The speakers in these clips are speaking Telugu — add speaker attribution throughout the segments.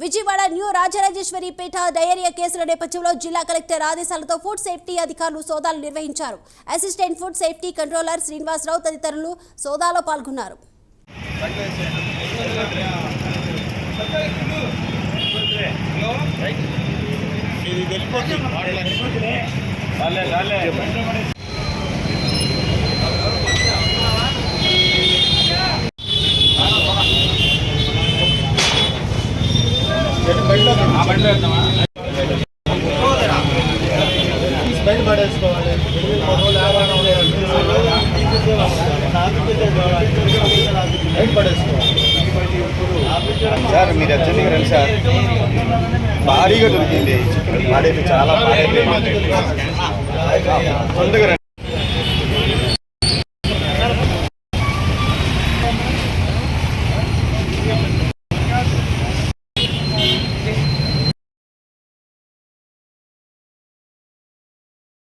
Speaker 1: విజయవాడ న్యూ రాజరాజేశ్వరి పేట డయేరియా కేసుల నేపథ్యంలో జిల్లా కలెక్టర్ ఆదేశాలతో ఫుడ్ సేఫ్టీ అధికారులు సోదాలు నిర్వహించారు. Assistant food safety controller Srinivasarao తదితరులు సోదాలో పాల్గొన్నారు.
Speaker 2: బయట పడేసుకోవాలి బయట పడేసుకోవాలి
Speaker 3: సార్ మీరు అర్జెంట్గా రండి సార్. భారీగా దొరికింది చికెన్ పాడైతే చాలా పాడైపోయింది తొందరగా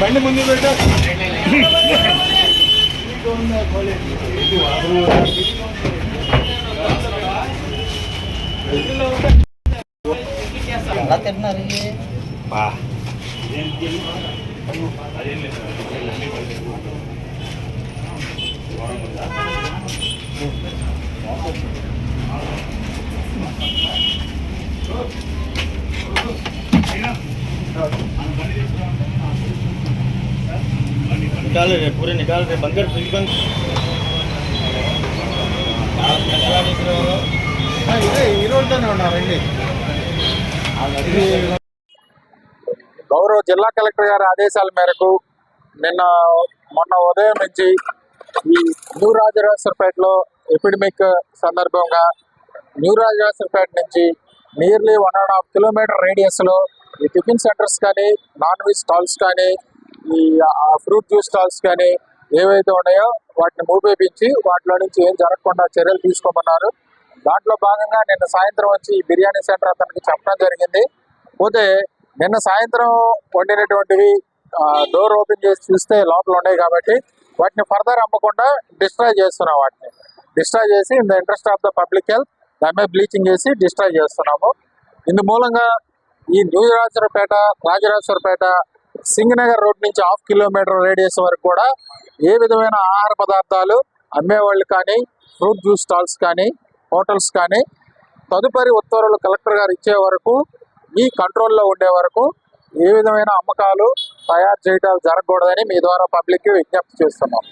Speaker 2: బండి ముందు పెట్టా ఎలా తింటున్నారు
Speaker 3: బా.
Speaker 2: निकाल रहे पूरे निकाल रहे बंकर फ्रिज बंद ఇదే ఈ రోజుతోనే ఉన్నారండి
Speaker 4: గౌరవ జిల్లా కలెక్టర్ గారి ఆదేశాల మేరకు నిన్న మొన్న ఉదయం నుంచి ఈ న్యూ రాజరాజేశ్వరపేటలో ఎపిడమిక్ సందర్భంగా న్యూ రాజరాజేశ్వరపేట నుంచి nearly one and half kilometre రేడియస్లో ఈ టిఫిన్ సెంటర్స్ కానీ నాన్ వెజ్ స్టాల్స్ కానీ ఈ ఫ్రూట్ జ్యూస్ స్టాల్స్ కానీ ఏవైతే ఉన్నాయో వాటిని మూపేపించి వాటిలో నుంచి ఏం జరగకుండా చర్యలు తీసుకోమన్నారు. దాంట్లో భాగంగా నిన్న సాయంత్రం వచ్చి ఈ బిర్యానీ సెంటర్ అతనికి చెప్పడం జరిగింది. పోతే నిన్న సాయంత్రం వండినటువంటివి డోర్ ఓపెన్ చేసి చూస్తే లోపల ఉన్నాయి కాబట్టి వాటిని ఫర్దర్ అమ్మకుండా డిస్ట్రాయ్ చేస్తున్నాం వాటిని. డిస్ట్రాయ్ చేసి in the interest of the public health దాని బ్లీచింగ్ చేసి డిస్ట్రాయ్ చేస్తున్నాము. ఇందు మూలంగా ఈ న్యూ రాజరాజపేట రాజరాజేశ్వరపేట సింగనగర్ రోడ్ నుంచి హాఫ్ కిలోమీటర్ రేడియస్ వరకు కూడా ఏ విధమైన ఆహార పదార్థాలు అమ్మేవాళ్ళు కానీ ఫ్రూట్ జ్యూస్ స్టాల్స్ కానీ హోటల్స్ కానీ తదుపరి ఉత్తర్వులు కలెక్టర్ గారు ఇచ్చే వరకు మీ కంట్రోల్లో ఉండే వరకు ఏ విధమైన అమ్మకాలు తయారు చేయటాలు జరగకూడదని మీ ద్వారా పబ్లిక్కి విజ్ఞప్తి చేస్తున్నాం.